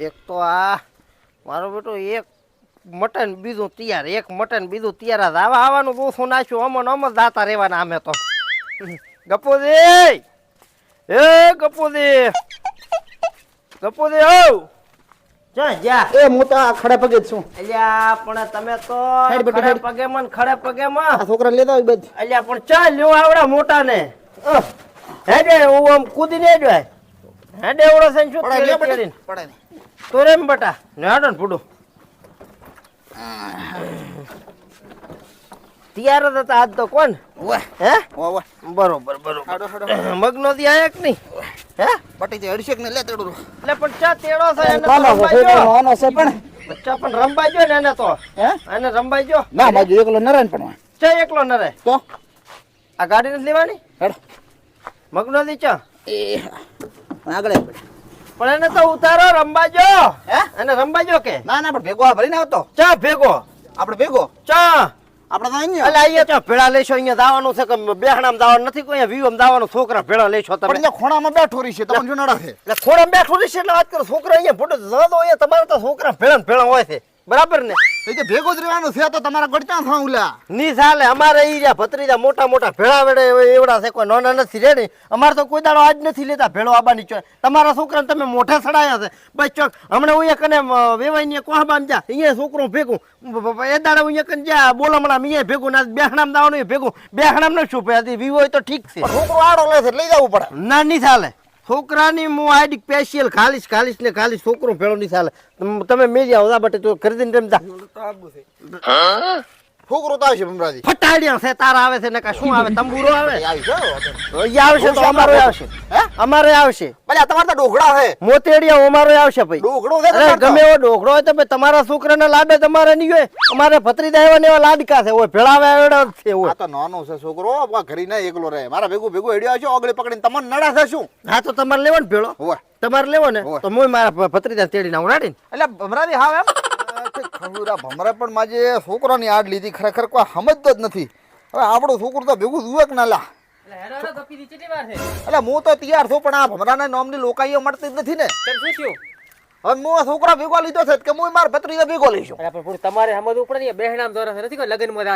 એક તો આ મારો બેટો એક મટન બીજું તૈયાર એક મટન બીજું તૈયાર જ. આવા આવવાનું ઓછું નાખ્યું અમન અમ દાતા રહેવાના અમે તો. ગપુજી! એ ગપુજી! ગપુજી હો! એ હું તો ખડે પગે જ છું. અલ્યા પણ તમે તો ખડે હેડ. પગે મન ખડે પગે માં છોકરા લેતા હોય બધ. અલ્યા પણ ચા લ્યો આવડા મોટા ને હેડે હું આમ કૂદીને જ હોય હેડે એવડો છે ને શું પડાય. પડાય. ને. તો રેમ બટા. ને હાડો ને ફૂડું તૈયાર હતા હતા આજ તો કોણ? હે? બરોબર બરોબર. હાડો હાડો મગનો દી આયા કે નહીં? હે? પટી તે અડશેક ને લે તેડો એટલે પણ ચા તેડો છે એને તો. નાનો છે પણ. બચ્ચા પણ ગયો ને એને તો. હે? એને રંબાઈ જો ના બાજુ એકલો નરે પણ ચા એકલો નરે તો? આ ગાડી નથી લેવાની? હેડ. મગનો દી ચા? એ આગળ પણ એને તો ઉતારો રંબાજો હે? એને રંબાજો કે? ના ના પણ ભેગો આ ભરીને આવતો. ચા ભેગો. આપણે ભેગો? ચા. આપણે તો અહીંયા. એટલે અહીંયા ચા ભેળા લેશો અહીંયા દાવાનું છે કે બેહણામ દાવાનું નથી કોઈ? વિવમ દાવાનું છોકરા ભેળા લેશો તમે. અહીંયા ખોણામાં બેઠો રહી છે તમને છે. એટલે થોડા બેઠું છે એટલે વાત કરો છોકરા અહીંયા ફોટો અહીંયા તમારે તો છોકરા ભેળા ભેળા હોય છે. બરાબર ને? એ જે ભેગો જ રહેવાનું છે તો તમારા ગડતા થા ઉલા. ની ચાલે અમારે ઈ રહ્યા ભત્રીજા મોટા મોટા ભેળા વેડે એવડા છે કોઈ નાના નથી રેડી. અમારે તો કોઈ દાડો આજ નથી લેતા ભેળો આબાની ચો તમારા છોકરાને તમે મોઢે સડાયા છે. બસ ચોક હમણાં હું કને વેવાઈ ને કોહબામ જા અહીંયા છોકરો ભેગું. એ દાડા હું કને જા બોલમણામ અહીંયા ભેગું ના બેહણામ દાવાનું ભેગું. બેહણામ ન શું હતી વિવો તો ઠીક છે. છોકરો આડો લે છે લઈ જવું પડે. ના નહીં ચાલે છોકરાની હું આઈડી સ્પેશિયલ ખાલીશ ખાલીશ ને ખાલી છોકરો ભેળો નહીં ચાલે તમે મેજી આવો બટે તો ખરીદીને રમતા છોકરો તો આવશે ભમરાજી. ફટાડ્યા છે તારા આવે છે ને કા શું આવે તંબુરો આવે? આવશે તો અમારો આવશે. હે? અમારે આવશે. ભલે તમારે તો ડોગડા હે. મોતેડિયા અમારે આવશે ભાઈ. ડોગડો છે અરે ગમે એવો ડોગડો હોય તો ભાઈ તમારા છોકરાના લાડે તમારે નહીં હોય. અમારે ભત્રી ને એવા લાડકા છે ઓય ભેળાવે એડો છે છે આ તો નાનો છે છોકરો આ ઘરી ના એકલો રહે. મારા ભેગું ભેગું હેડ્યો છે ઓગળી પકડીને તમને નડા છે શું? હા તો તમારે લેવો ને ભેળો. ઓય. તમારે લેવો ને. તો હું મારા ભત્રીજા તેડીને ના રાડીને. એટલે ભમરાની હા એમ? ખબુરા ભમરા પણ માજે છોકરાની આડ લીધી ખરેખર કોઈ સમજતો જ નથી. હવે આપણો છોકરો તો ભેગું જુએ કે ના લા. એટલે હું તો તૈયાર છું પણ આ ભમરાના નામની લોકાઈઓ મળતી જ નથી ને. હવે હું છોકરા ભેગો લીધો છે કે હું મારા ભત્રીજા ભેગો લઈશું. તમારે સમજવું પડે ને બહેણામ દ્વારા નથી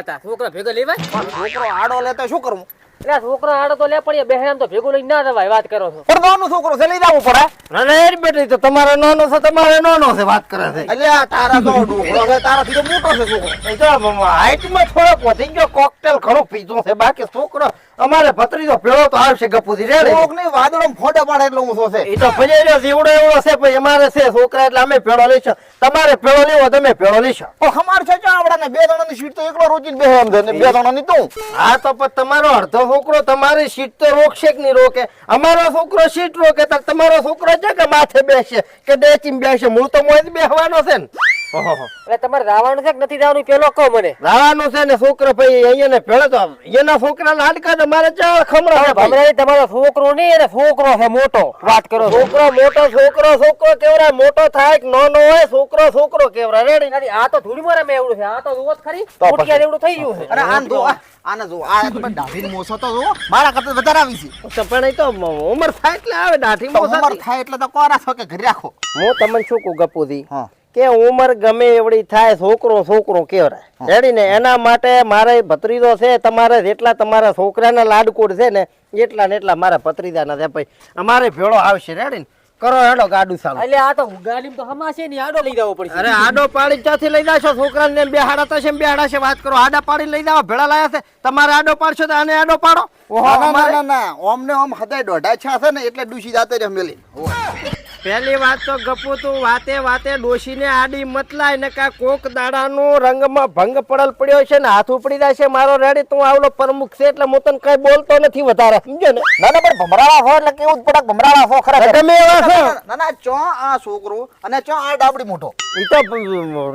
હતા છોકરા ભેગો લેવાય? છોકરો આડો લેતા શું કરવું એટલે છોકરા આડો તો લે પણ એ બહેણામ તો ભેગો લઈને ના જવાય વાત કરો છો. પણ નાનો છોકરો છે લઈ જવું પડે. અરે એ બેટી તો તમારે નાનો છે તમારે નાનો છે વાત કરે છે. એટલે આ તારા તો ડોકરો છે તારાથી તો મોટો છે છોકરો. એ તો હાઈટમાં થોડોક વધી ગયો કોકટેલ ઘણું પીધું છે બાકી છોકરો અમારે ભત્રીજો પેલો તો આવશે ગપુથી રેડે. કોક નહીં વાદળો ફોટો પાડે એટલે ઊંચો છે? એ તો ભજેલો જીવડો એવડો છે પછી અમારે છે છોકરા એટલે અમે પેળો લઈશું. તમારે પેળો લેવો તમે પેળો લેશો ઓ અમાર છે ચા ને બે જણાની સીટ તો એકલો રોજીને બેહે એમ છે ને બે જણાની તું. હા તો પણ તમારો અડધો છોકરો તમારી સીટ તો રોકશે કે નહીં રોકે? અમારો છોકરો સીટ રોકે તો તમારો છોકરો છે કે માથે બેસે કે ડેચીમાં બેસે? મૂળ તો મોજ બેહવાનો છે ને. એટલે તમારે રાવણ છે કે નથી જવાનું પેલો કહો મને. રાવાનું છે ને છોકરો ભાઈ અહીંયા ને પેલો તો એના છોકરા લાડકા તમારે ચા ખમરા ભાઈ. તમારો છોકરો નહીં એને છોકરો છે મોટો. વાત કરો છોકરો મોટો છોકરો છોકરો કેવરા? મોટો થાય કે નાનો હોય છોકરો છોકરો કેવરા? રેડી નથી, આ તો ધૂળમાં રમે એવડું છે. આ તો જુઓ ખરી. તો ફૂટિયા જેવડું થઈ ગયું છે. અરે આને જો આને જો આ તમે દાઢી મોસો તો જો મારા કરતા વધારે આવી છે. તો પણ એ તો ઉંમર થાય એટલે આવે દાઢી મોસો ઉંમર થાય એટલે તો કોરા છો કે ઘરે રાખો. હું તમને શું કહું ગપુજી? હા. કે ઉંમર ગમે એવડી થાય છોકરો છોકરો કેવરાય રેડી ને એના માટે મારે ભત્રીજો છે તમારે જેટલા તમારા છોકરાના લાડકોડ છે ને એટલા ને એટલા મારા ભત્રીજાના છે. ભાઈ અમારે ભેળો આવશે રેડી ને કરો હેડો ગાડું સારું એટલે આ તો ગાડી તો હમાશે નહીં આડો લઈ જવો પડશે. અરે આડો પાડી ત્યાંથી લઈ જાશો? છોકરાને બે હાડા થશે બે હાડા છે. વાત કરો આડા પાડી લઈ જાવ ભેળા લાયા છે. તમારે આડો પાડશો તો આને આડો પાડો. ઓહો ના, ના, ના અમારે ના ના. ઓમ ને ઓમ હદાય દોઢા છા છે ને એટલે ડૂસી જાતે રે મેલી પહેલી વાત તો ગપુ તું વાતે વાતે ડોશીને આડી મતલાય ને કા કોક દાડાનું રંગમાં ભંગ પડલ પડ્યો છે ને હાથ ઉપડી જાય છે મારો રેડી તું આવલો પ્રમુખ છે એટલે હું તને કઈ બોલતો નથી વધારે સમજો ને? ના ના પણ ભમરાળા હો એટલે કેવું જ પડે કે ભમરાળા છો. ખરા તમે એવા છો? ના ના ચો આ છોકરો અને ચો આ ડાબડી મોટો ઈ તો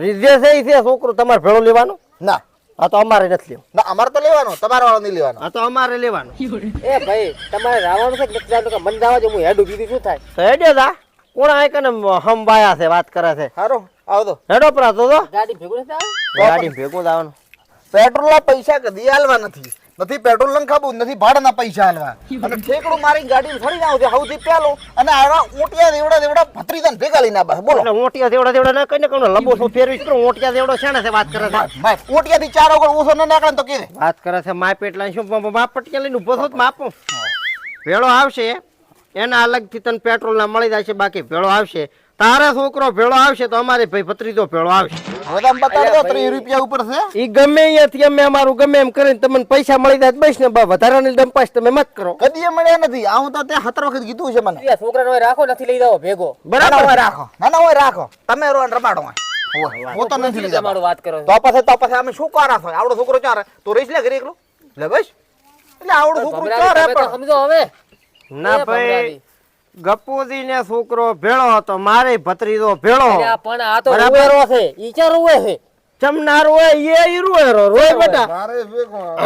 રીજે છે ઈ છે છોકરો તમારે ભેળો લેવાનો? ના. આ તો અમારે નથી લેવું. ના અમારે તો લેવાનો તમારા વાળો નહીં લેવાનો. આ તો અમારે લેવાનું. એ ભાઈ તમારે રાવણ છે કે નથી જવાનું કે મને જવા દે હું હેડું બીજું શું થાય? તો હેડ્યો તા. કોણ આય કને હંભાયા છે વાત કરે છે? સારો આવતો હેડો પ્રાતો તો ગાડી ભેગું નથી ગાડી ભેગું આવવાનું. પેટ્રોલ ના પૈસા કદી આલવા નથી? નથી પેટ્રોલ લંખાવું નથી ભાડાના પૈસા હાલવા અને ઠેકડું મારી ગાડી થોડી ના આવતી સૌથી પેલો. અને આવા ઊંટિયા દેવડા દેવડા ભત્રીજાને ભેગા લઈને બસ બોલો. અને ઊંટિયા દેવડા દેવડા ના કઈને કોણ લબો છો ફેરવી છે? ઊંટિયા દેવડો છે ને વાત કરે છે. ભાઈ ઊંટિયાથી ચાર ઓગળ ઓછો ન નાકળે તો કે વાત કરે છે માપ એટલા શું માપ પટિયા લઈને ઊભો છો તો માપો. ભેળો આવશે. એના અલગથી તને પેટ્રોલના મળી જશે બાકી ભેળો આવશે. તારે છોકરો ભેળો આવશે તો અમારે ભાઈ ભત્રીજો ભેળો આવશે. હવે તમે ત્રીસ રૂપિયા ઉપર છે? ઈ ગમે અહીંયાથી અમે અમારું ગમે એમ કરીને તમને પૈસા મળી જાય બસ ને બા વધારાની ડંપાસ તમે મત કરો. કદી મળ્યા નથી. આવું તો ત્યાં સત્તર વખત કીધું છે મને. ઈ રાખો નથી લઈ ભેગો. બરાબર. રાખો. નાના હોય રાખો. તમે રો રમાડો હોય. હોય. હું તો નથી લીધા. તમારું વાત કરો તો પછી તો પછી અમે શું કરા છો? આવડો છોકરો ચાર તો રહીશ લે ઘરે એકલો? લે બસ. એટલે આવડો છોકરો ચારે સમજો હવે. ના ભાઈ ગપુજી ને છોકરો ભેળો હતો મારે ભત્રીજો ભેળો. પણ આ તો બરાબર. રૂવેરો છે ઈ રૂવે છે? ચમનાર હોય એ ઈ રોય રોય બેટા. મારે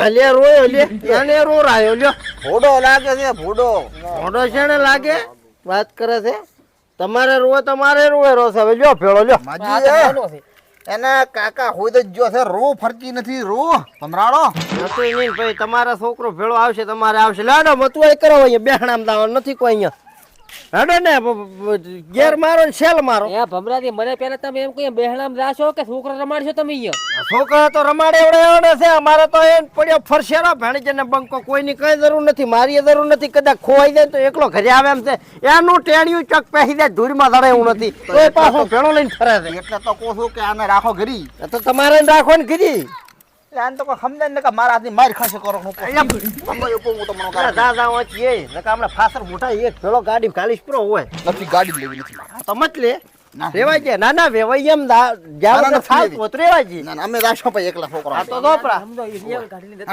અલે રોય લે. એને રો રાયો લ્યો. ભોડો લાગે છે ભોડો. ભોડો છે ને લાગે? વાત કરે છે? તમારે રોવે તમારે રોય રો છે. હવે લ્યો ભેળો લ્યો. માજી છે. એના કાકા હોય જો છે, રો ફરતી નથી, રો. ભમરાડો નથી તમારા છોકરો ભેળો આવશે, તમારે આવશે. લાડો મતું કરો અહીંયા, બેહણામ દાવા નથી કોઈ અહીંયા. હેડો ને ગેર મારો ને સેલ મારો. એ ભમરાજી મને પેલા તમે એમ કહી બેહણામ જાશો કે છોકરા રમાડશો તમે અહીંયા? છોકરા તો રમાડે એવડે એવડે છે અમારે તો એ પડ્યો ફરશેરો ભેણજે ને બંકો કોઈની કઈ જરૂર નથી મારી જરૂર નથી કદાચ ખોવાઈ જાય તો એકલો ઘરે આવે એમ છે. એનું ટેણિયું ચક પહેરી જાય ધૂળમાં ધડે એવું નથી. તો એ પાછો લઈને ફરે છે. એટલે તો કહું છું કે આને રાખો ઘરી. તો તમારે રાખો ને એટલે આને તો કોઈ સમજાય ને કે મારા હાથની માર ખાશે કરો હું નકા હમણાં ફાસર મોટા એક ભેળો ગાડી પ્રો હોય. નથી ગાડી લેવી નથી. મારે. આ લે. રેવાય છે ના ના વેવાય એમ જાવ તો ના અમે રાખશો ભાઈ એકલા છોકરા આ તો દોપરા. સમજો ગાડી લઈને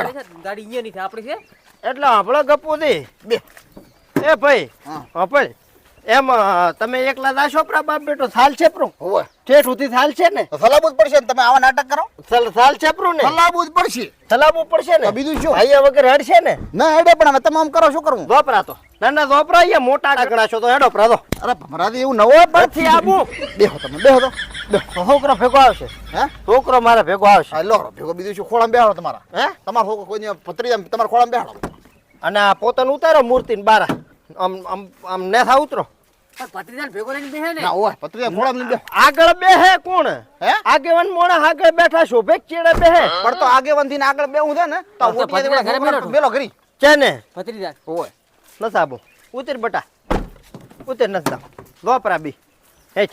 ગાડી અહીંયા ની છે આપણી છે. એટલે આપણો ગપુ દે. બે. એ ભાઈ હા. અપલ એમ તમે એકલા દાશો પ્રા બાપ બેટો થાલ છે પ્રો હોય ઠેઠ સુધી થાલ છે ને? તો સલાબુ જ પડશે ને તમે આવા નાટક કરો? સલ- થાલ છે પ્રો ને? સલાબુ જ પડશે. સલાબુ પડશે ને? બીજું શું? અહીંયા વગર હડશે ને? ના હેડે પણ હવે તમે આમ કરો શું કરવું? દોપરા તો. ના ના દોપરા અહીંયા મોટા કાકડા છો તો હેડો પ્રાદો અરે ભમરાથી એવું નવો પરથી આવું બેહો તમે બેહો તો. છોકરો ભેગો આવશે. હે? છોકરો મારે ભેગો આવશે. લો ભેગો બીજું શું? ખોળામાં બેહાડો તમારા. હે? તમારો છોકરો કોઈ પત્રી તમારા ખોળામાં બેહાડો. અને આ પોતાનું ઉતારો મૂર્તિ ને બારા. આમ આમ આમ નેથા ઉતરો પણ ભત્રીજાને ભેગો લઈને બેહે ને? ના હોય પત્રી ખોળામાં બેહો. આગળ બેહે કોણ? હે? આગેવાન મોણા આગળ બેઠા શોભે ચેડે બેહે. પણ તો આગેવાનથી આગળ બેહું છે ને તો. બેલો છે ને નસાબો ઉતર બટા. ઉતર નસદા ગોપરા બી. હેચ.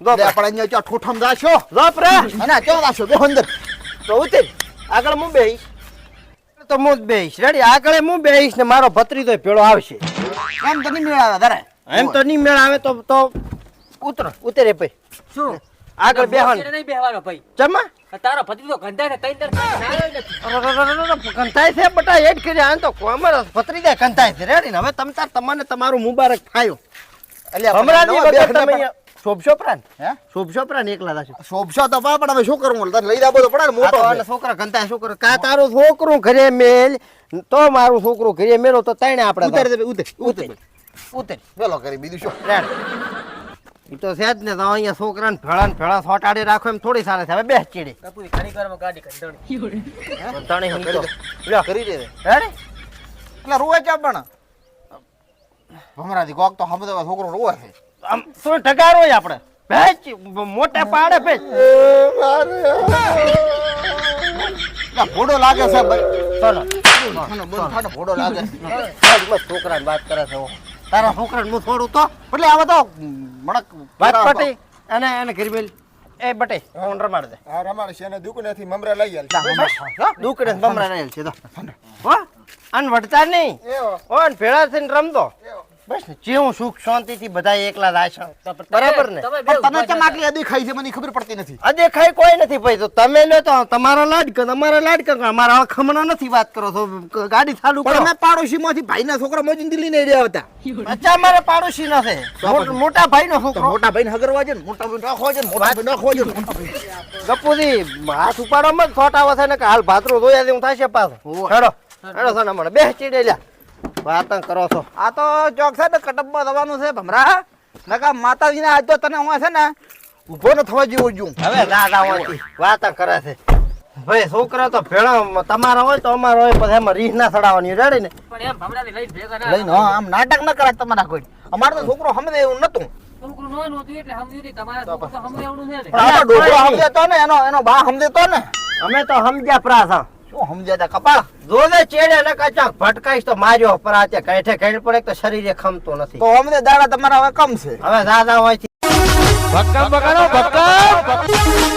ગોપરા. આપણે અહીંયા ચો ઠોઠમ જાશો? ગોપરા. અને ચા જાશો? બેહો અંદર. તો ઉતર. આગળ હું બેહીશ. તો હું જ બેહીશ. રેડી આગળ હું બેહીશ ને મારો ભત્રીજો પેલો આવશે. એમ તો નહીં મેળાવે તારે એમ તો નહીં મેળ આવે તો તો ઉતરો. ઉતરે ભાઈ. શું? આગળ બેહવાનું. નહીં બેહવાનો ભાઈ. ચમા? તારો ભત્રીજો ગંધાય છે તઈ નથી છે બટા એડ કરી આ તો કોમર ભત્રીજા ગંધાય છે. રેડી ને હવે તમ તાર તમને તમારું મુબારક થાયો એટલે હમણાં તમે શોભશો પ્રાણ? હે? શોભશો પ્રાણ એકલા દાશો શોભશો તો પા પણ હવે શું તારે લઈ તો પડે મોટો આ છોકરા છોકરા કંતાય કા તારું છોકરું ઘરે મેલ તો મારું છોકરો ઘરે મેલો તો તણે આપણે ઉતાર દે ઉતાર ઉતર. ઉતર. વેલો કરી બીજું શું? ઈ તો છે જ ને તો અહીંયા છોકરાને ભેળા ને ભેળા સોટાડી રાખો એમ થોડી સારા છે. હવે બે ચીડી. બાપુ ઘણી વારમાં ગાડી કંટાળી તણે હું કરી દે. એટલે રોવે ચા પણ ભમરાથી કોક તો હમ તો છોકરો રોવે છે. આમ શું ઢગારો હોય આપણે. ભેજ મોટા પાડે ભેજ ભોડો લાગે છે ભોડો લાગે છે. બસ બસ છોકરાની વાત કરે છે તારા છોકરાને હું થોડું તો? એટલે આવા તો. મણક વાત પટી અને એને ગરબેલ એ બટે હું રમાડ દે. હા રમાડ છે અને દુકાનેથી મમરા લઈ આલ. દુકડે રહેલ છે તો. હો. અન વડતા નહીં. ઓ ભેળા થઈને રમતો બસ જે જેવું સુખ શાંતિથી બધા એકલા રાશન બરાબર ને? તમે કેમ આટલી અદી ખાઈ છે મને ખબર પડતી નથી. અદેખાઈ કોઈ નથી ભાઈ તો તમે લો તો તમારા લાડકા તમારા લાડકા અમારા અખમણા નથી વાત કરો છો ગાડી ચાલુ કરો. અમે પાડોશીમાંથી ભાઈના છોકરા મોજીંદી લઈને રહ્યા હતા. અચ્છા મારા પાડોશી નથી છે. મોટા ભાઈ નો તો છોકરો. મોટા ભાઈને હગરવા છે ને મોટા ભાઈ રાખવા છે મોટા ભાઈ રાખવા છે ને ગપુજી હાથ ઉપાડો મત ખોટા વસે ને કે હાલ ભાતરો ધોયા દે હું થશે પાછો. હેડો હેડો સોના મને બે ચીડે લ્યા. વાતન કરો છો. આ તો ચોક છે ને કટપમાં થવાનું છે ભમરા. નકા માતાજીને આજ તો તને હું છે ને ઊભો ન થવા જેવો છું. હવે ના વાંચી વાતન કરે છે. ભાઈ છોકરા તો ભેળા તમારા હોય તો અમારા હોય પછી એમાં રીહ ના સડાવવાની રેડી ને? પણ એમ ભમરાને લઈને ભેગા ના લઈને આમ નાટક ન કરાય તમારા કોઈ. અમારે તો છોકરો સમજે એવું નતું છોકરું નો નહોતું એટલે સમજ્યું તમારા છોકરું તો સમજાવવાનું છે ને. પણ આપણો ડોકરો સમજે તો ને એનો એનો બા સમજે તો ને. અમે તો સમજ્યા પ્રાસા. શું સમજે તા કપાળ જોજે ચેડે ને કચાક ભટકાઈશ તો માર્યો પર આ ત્યાં કાંઠે પડે તો શરીરે ખમતો નથી. તો અમને દાડા તમારા હવે કમ છે. હવે દાદા હોય ભક્કમ બગાડો ભક્કમ.